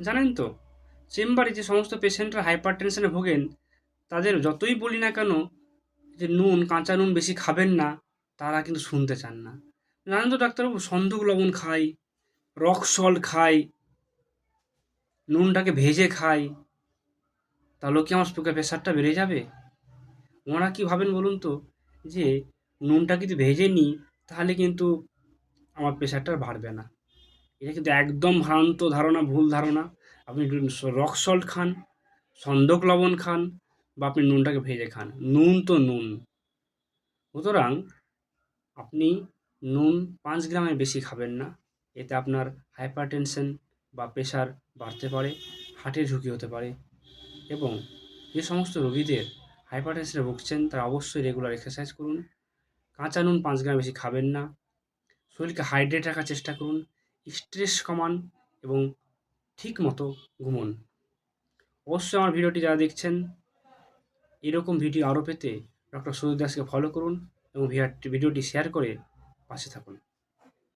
জানেন তো? চেম্বারে যে সমস্ত পেশেন্টরা হাইপার টেনশনে ভোগেন, তাদের যতই বলি না কেন যে নুন, কাঁচা নুন বেশি খাবেন না, তারা কিন্তু শুনতে চান না। জানেন তো ডাক্তারবাবু, সন্দুক লবণ খাই, রক সল্ট খাই, নুনটাকে ভেজে খাই তাহলেও কি আমার সুগার প্রেশারটা বেড়ে যাবে? ওনারা কী ভাবেন বলুন তো, যে নুনটা যদি ভেজে নিই, তাহলে কিন্তু আমার প্রেশারটা বাড়বে না। এটা কিন্তু একদম ভ্রান্ত ধারণা, ভুল ধারণা। আপনি রক সল্ট খান, সন্দক লবণ খান, বা আপনি নুনটাকে ভেজে খান। নুন তো নুন। সুতরাং আপনি নুন পাঁচ গ্রামের বেশি খাবেন না। এতে আপনার হাইপার টেনশন বা প্রেশার বাড়তে পারে, হার্টের ঝুঁকি হতে পারে এবং যে সমস্ত রোগীদের হাইপার টেনশনে ভুগছেন, তারা অবশ্যই রেগুলার এক্সারসাইজ করুন। কাঁচা নুন পাঁচ গ্রাম বেশি খাবেন না। শরীরকে হাইড্রেট রাখার চেষ্টা করুন। স্ট্রেস কমান এবং ঠিক মতো ঘুমন। অবশ্যই আমার ভিডিওটি যারা দেখছেন, এরকম ভিডিও আরও পেতে ডক্টর সুদীপ দাসকে ফলো করুন এবং ভিডিওটি শেয়ার করে পাশে থাকুন।